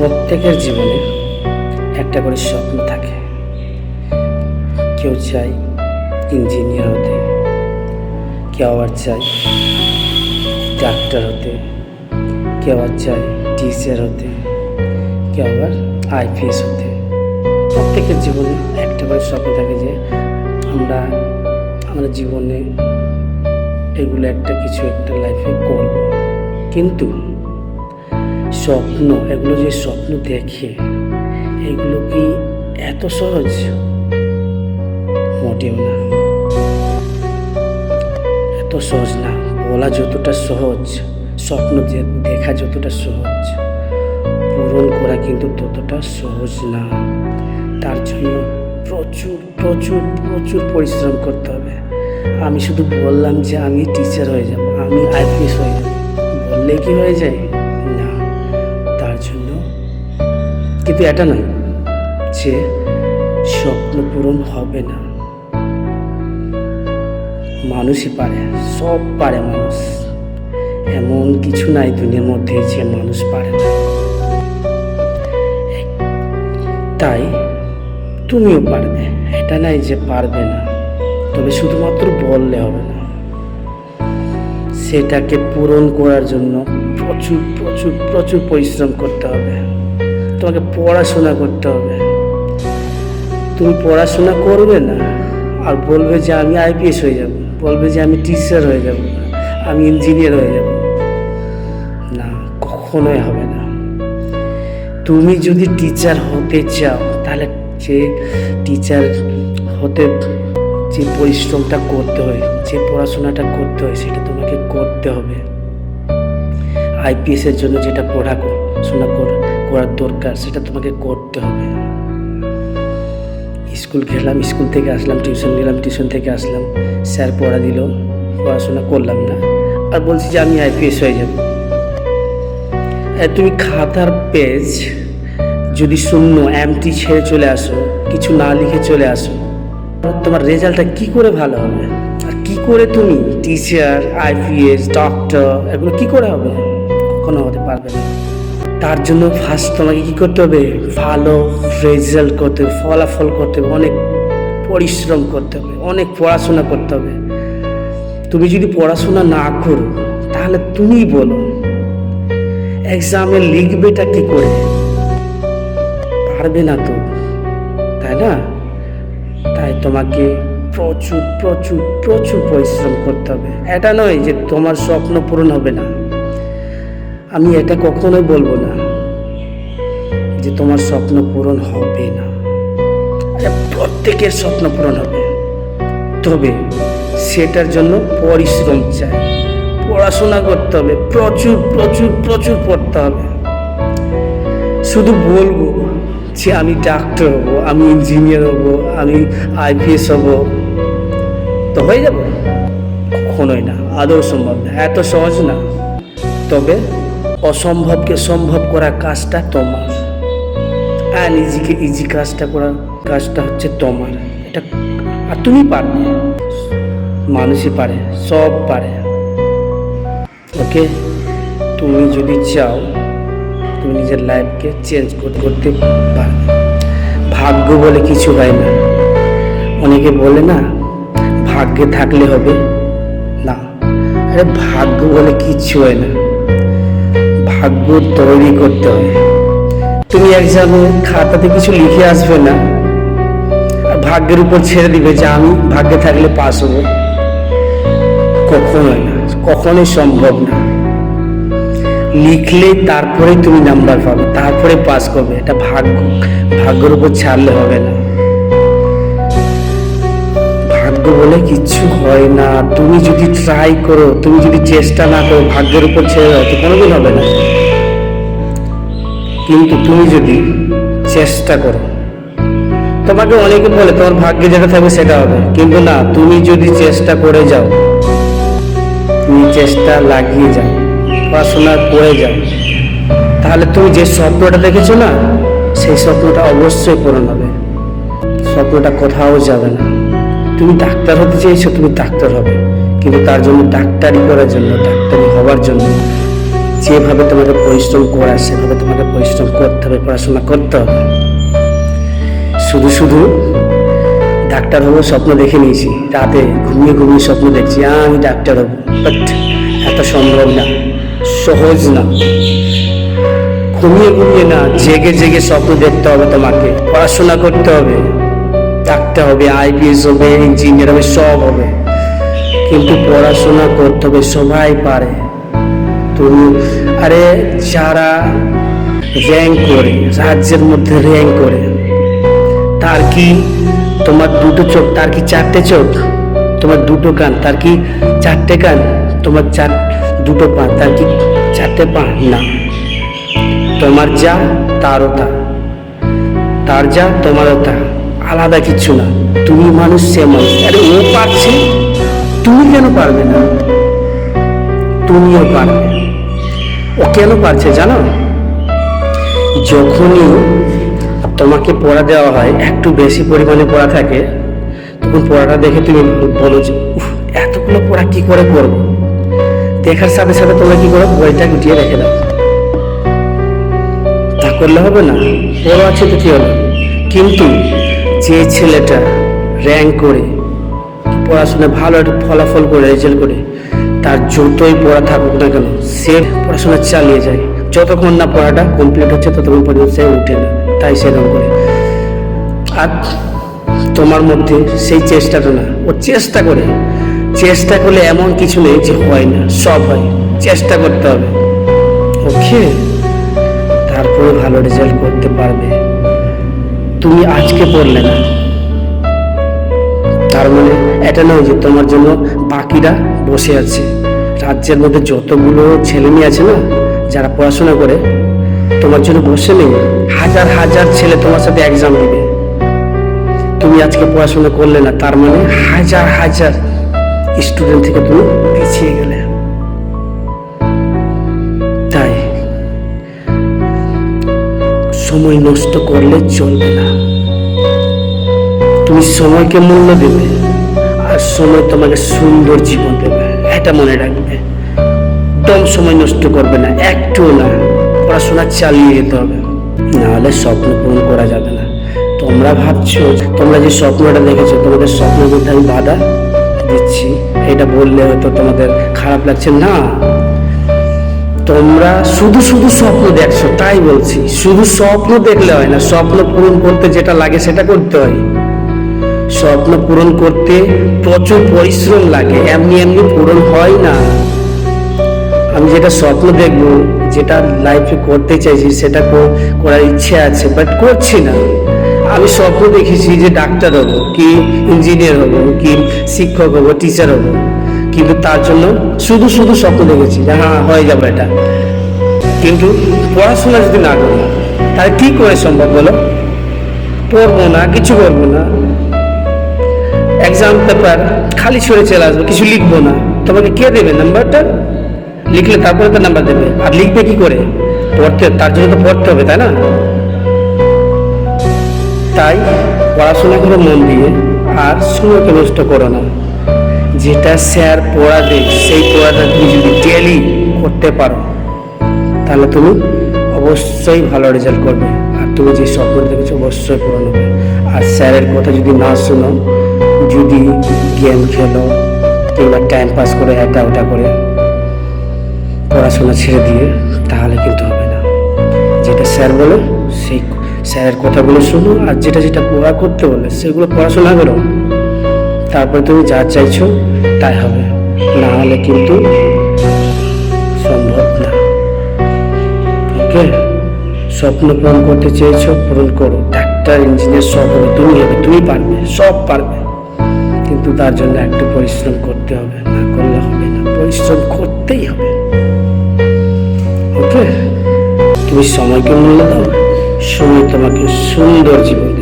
প্রত্যেকের জীবনে একটা করে স্বপ্ন থাকে। কেউ চায় ইঞ্জিনিয়ার হতে, কেউ আবার চায় ডাক্তার হতে, কেউ আবার চায় টিচার হতে, কেউ আবার আইপিএস হতে। প্রত্যেকের জীবনে একটা করে স্বপ্ন থাকে যে আমরা আমরা জীবনে এগুলো একটা কিছু একটা লাইফে করব। কিন্তু স্বপ্ন, এগুলো যে স্বপ্ন দেখে, এগুলো কি এত সহজ? মোটেও না। এত সহজ না। বলা যতটা সহজ, স্বপ্ন দেখা যতটা সহজ, পূরণ করা কিন্তু ততটা সহজ না। তার জন্য প্রচুর প্রচুর প্রচুর পরিশ্রম করতে হবে। আমি শুধু বললাম যে আমি টিচার হয়ে যাব, আমি আইপিএস হয়ে যাব। বললে কি হয়ে যায়? কিন্তু এটা নয় যে স্বপ্ন পূরণ হবে না। মানুষই পারে, সব পারে মানুষ। এমন কিছু নাই দুনিয়ার মধ্যে যে মানুষ পারে না। তাই তুমিও পারবে, এটা নাই যে পারবে না। তবে শুধুমাত্র বললে হবে না। সেটাকে পূরণ করার জন্য প্রচুর প্রচুর প্রচুর পরিশ্রম করতে হবে। তোমাকে পড়াশোনা করতে হবে। তুমি পড়াশোনা করবে না, আর বলবে যে আমি আইপিএস হয়ে যাব, বলবে যে আমি টিচার হয়ে যাব, আমি ইঞ্জিনিয়ার হয়ে যাব। না, কখনোই হবে না। তুমি যদি টিচার হতে চাও, তাহলে যে টিচার হতে যে পরিশ্রমটা করতে হয়, যে পড়াশোনাটা করতে হয়, সেটা তোমাকে করতে হবে। আইপিএস এর জন্য যেটা পড়াশোনা কর- করার দরকার, সেটা তোমাকে করতে হবে। স্কুল গেলাম, স্কুল থেকে আসলাম, টিউশন নিলাম, টিউশন থেকে আসলাম। স্যার পড়া দিল, পড়াশোনা করলাম না। আর বলছি যে আমি আইপিএস হয়ে যাব। তুমি খাতার পেজ যদি শূন্য এমটি ছেড়ে চলে আসো, কিছু না লিখে চলে আসো, তোমার রেজাল্টটা কি করে ভালো হবে? আর কি করে তুমি টিচার আইপিএস ডক্টর এগুলো কি করে হবে? কখনো হতে পারবে না। তার জন্য ফার্স্ট তোমাকে কি করতে হবে? ভালো রেজাল্ট করতে হবে, ফলাফল করতে হবে, অনেক পরিশ্রম করতে হবে, অনেক পড়াশোনা করতে হবে। তুমি যদি পড়াশোনা না করো, তাহলে তুমিই বলো এক্সামে লিখবেটা কি করে? পারবে না তো, তাই না? তাই তোমাকে প্রচুর প্রচুর প্রচুর পরিশ্রম করতে হবে। এটা নয় যে তোমার স্বপ্ন পূরণ হবে না। আমি এটা কখনোই বলব না। যে তোমার স্বপ্ন পূরণ হবে না। প্রত্যেকের স্বপ্ন পূরণ হবে। তবে সেটার জন্য পরিশ্রম চাই। পড়াশোনা করতে হবে। প্রচুর প্রচুর প্রচুর পড়তে হবে। শুধু বলব যে আমি ডাক্তার হব, আমি ইঞ্জিনিয়ার হব, আমি আইপিএস হব। তো হয়ে যাব? কখনোই না, আদৌ সম্ভব না। এত সহজ না। তবে অসম্ভবকে সম্ভব করা কাজটা তোমার। আর ইজিকে ইজি কাজটা করার কাজটা হচ্ছে তোমার। এটা আর তুমি পারবে। মানুষই পারে, সব পারে। ওকে? তুমি যদি চাও, তুমি নিজের লাইফকে চেঞ্জ করতে পারবে। ভাগ্য বলে কিছু হয় না। অনেকে বলে না, ভাগ্যে থাকলে হবে। না, আরে ভাগ্য বলে কিচ্ছু হয় না। ভাগ্য তৈরি করতে হয়। তুমি এক্সামে খাতাতে কিছু লিখে আসবে না। ভাগ্যের উপর ছেড়ে দিবে যে আমি ভাগ্যে থাকলে পাস হব। কখনোই না, কখনোই সম্ভব না। লিখলে তারপরে তুমি নাম্বার পাবে, তারপরে পাস করবে। এটা ভাগ্য, ভাগ্যের উপর ছাড়লে হবে না। ভাগ্য বলে কিচ্ছু হয় না। তুমি যদি ট্রাই করো, তুমি যদি চেষ্টা না করো, ভাগ্যের উপর ছেড়ে দাও, তো কোনোদিন হবে না। কিন্তু তুমি যদি চেষ্টা করো, তোমাকে অনেকে বলে তোমার ভাগ্যে যেটা থাকবে সেটা হবে। কিন্তু না, তুমি যদি চেষ্টা করে যাও, তুমি চেষ্টা লাগিয়ে যাও, পড়াশোনা করে যাও, তাহলে তুমি যে স্বপ্নটা দেখেছ না, সেই স্বপ্নটা অবশ্যই পূরণ হবে। স্বপ্নটা কোথাও যাবে না। তুমি ডাক্তার হতে চেয়েছো, তুমি ডাক্তার হবে। কিন্তু তার জন্য ডাক্তারি করার জন্য, ডাক্তারি হওয়ার জন্য যেভাবে তোমাকে পরিশ্রম করা, সেভাবে তোমাকে পরিশ্রম করতে হবে, পড়াশোনা করতে হবে। শুধু শুধু ডাক্তার হব স্বপ্ন দেখে নিয়েছি। রাতে ঘুমিয়ে ঘুমিয়ে স্বপ্ন দেখছি, আমি ডাক্তার হব। বাট এত সম্ভব না, সহজ না। ঘুমিয়ে ঘুমিয়ে না, জেগে জেগে স্বপ্ন দেখতে হবে তোমাকে, পড়াশোনা করতে হবে, ডাক্তার হবে, আইপিএস হবে, ইঞ্জিনিয়ার হবে, সব হবে। কিন্তু পড়াশোনা করতে হবে, সবাই পারে। তুমি আরে যারা র্যাঙ্ক করে, রাজ্যের মধ্যে র্যাঙ্ক করে, তার কি তোমার দুটো চোখ, তার কি চারটে চোখ? তোমার দুটো কান, তার কি চারটে কান? তোমার চার, দুটো পা, তার কি চারটে পা? না। তোমার যা, তারও তা। তার যা, তোমারও তা। আলাদা কিছু না। তুমি মানুষ, সে মানুষ। আরে ও পারছে? তুমি কেন পারবে না? তুমিও পারবে। ও কেন পারছে জানো? যখনই তোমাকে পড়া দেওয়া হয়, একটু বেশি পরিমাণে পড়া থাকে, তখন পড়াটা দেখে তুমি বলো যে এতগুলো পড়া কি করে করব? দেখার সাথে সাথে তোমরা কি করো? বইটা গুটিয়ে রেখে দাও। তা করলে হবে না বড় আছে তো কি হলো কিন্তু যে ছেলেটা র্যাঙ্ক করে পড়াশোনায় ভালো একটা ফলাফল করে, রেজাল্ট করে তার যতই পড়া থাকুক না কেন, সে পড়াশোনা চালিয়ে যায়। যতক্ষণ না পড়াটা কমপ্লিট হচ্ছে, ততক্ষণ পর্যন্ত সে উঠে না। তাই সেরকম করে। আর তোমার মধ্যে সেই চেষ্টাটা না, ও চেষ্টা করে। চেষ্টা করলে এমন কিছু নেই যে হয় না, সব হয়। চেষ্টা করতে হবে। ওকে? তারপরে ভালো রেজাল্ট করতে পারবে। তুমি আজকে পড়লে না। তার মানে এটা নয় যে তোমার জন্য বাকিরা বসে আছে। রাজ্যের মধ্যে যতগুলো ছেলে মেয়ে আছে না, যারা পড়াশোনা করে, তোমার জন্য বসে নেই, হাজার হাজার ছেলে তোমার সাথে এক্সাম দিবে। তুমি আজকে পড়াশোনা করলে না, তার মানে হাজার হাজার স্টুডেন্ট থেকে তুমি পিছিয়ে গেলে। তাই সময় নষ্ট করলে চলবে না। তুমি সময়কে মূল্য দেবে, আর সময় তোমাকে সুন্দর জীবন দেবে। এটা মনে রাখবে। একদম সময় নষ্ট করবে না একটু না। পড়াশোনা চালিয়ে যেতে হবে। নাহলে স্বপ্ন পূরণ করা যাবে না। তোমরা ভাবছ, তোমরা যে স্বপ্নটা দেখেছ, তোমাদের স্বপ্নের মধ্যে আমি বাধা দিচ্ছি। এটা বললে হয়তো তোমাদের খারাপ লাগছে। না, তোমরা শুধু শুধু স্বপ্ন দেখছ, তাই বলছি। শুধু স্বপ্ন দেখলে হয় না, স্বপ্ন পূরণ করতে যেটা লাগে সেটা করতে হয়। স্বপ্ন পূরণ করতে প্রচুর পরিশ্রম লাগে। এমনি এমনি পূরণ হয় না। আমি যেটা স্বপ্ন দেখব, যেটা লাইফে করতে চাইছি, সেটা করার ইচ্ছে আছে বাট করছি না। আমি স্বপ্ন দেখেছি যে ডাক্তার হব, কি ইঞ্জিনিয়ার হব, কি শিক্ষক হব টিচার হব। কিন্তু তার জন্য শুধু শুধু স্বপ্ন দেখেছি যে হ্যাঁ হয়ে যাবে এটা। কিন্তু পড়াশোনা যদি না করি, তাহলে কি করে সম্ভব বলো? পড়ব না, কিছু করব না। এক্সাম পেপার খালি ছড়ে চলে আসব, কিছু লিখব না। তোমাকে কে দেবে? নাম্বারটা লিখলে তারপরে তো নাম্বার দেবে। আর লিখবে কি করে? পড়তে, তার জন্য তো পড়তে হবে, তাই না? তাই পড়াশোনা করে মন দিয়ে, আর সময়কে নষ্ট করো না যেটা স্যার পড়া দেয় সেই পড়াটা তুমি যদি ডেলি করতে পারো, তাহলে তুমি অবশ্যই ভালো রেজাল্ট করবে। আর তুমি যে স্বপ্ন দেখেছ, অবশ্যই পূরণ হবে। আর স্যারের কথা যদি না শোনো যদি গেম খেলো, কিংবা টাইম পাস করে এটা ওটা করে, পড়াশোনা ছেড়ে দিয়ে, তাহলে কিন্তু হবে না। যেটা স্যার বলে, সেই স্যারের কথাগুলো শোনো, আর যেটা যেটা পড়া করতে বলে, সেগুলো পড়াশোনা করো তারপরে তুমি যা চাইছো, তাই হবে। না হলে কিন্তু সম্ভব না। ওকে? স্বপ্ন পূরণ করতে চেয়েছো, পূরণ করো। ডাক্তার, ইঞ্জিনিয়ার, সব হবে, তুমি হবে, তুমি পারবে, সব পারবে। কিন্তু তার জন্য একটু পরিশ্রম করতে হবে। না করলে হবে না। পরিশ্রম করতেই হবে। ওকে? তুমি সময়কে মূল্য দাও। সময় তোমাকে সুন্দর জীবন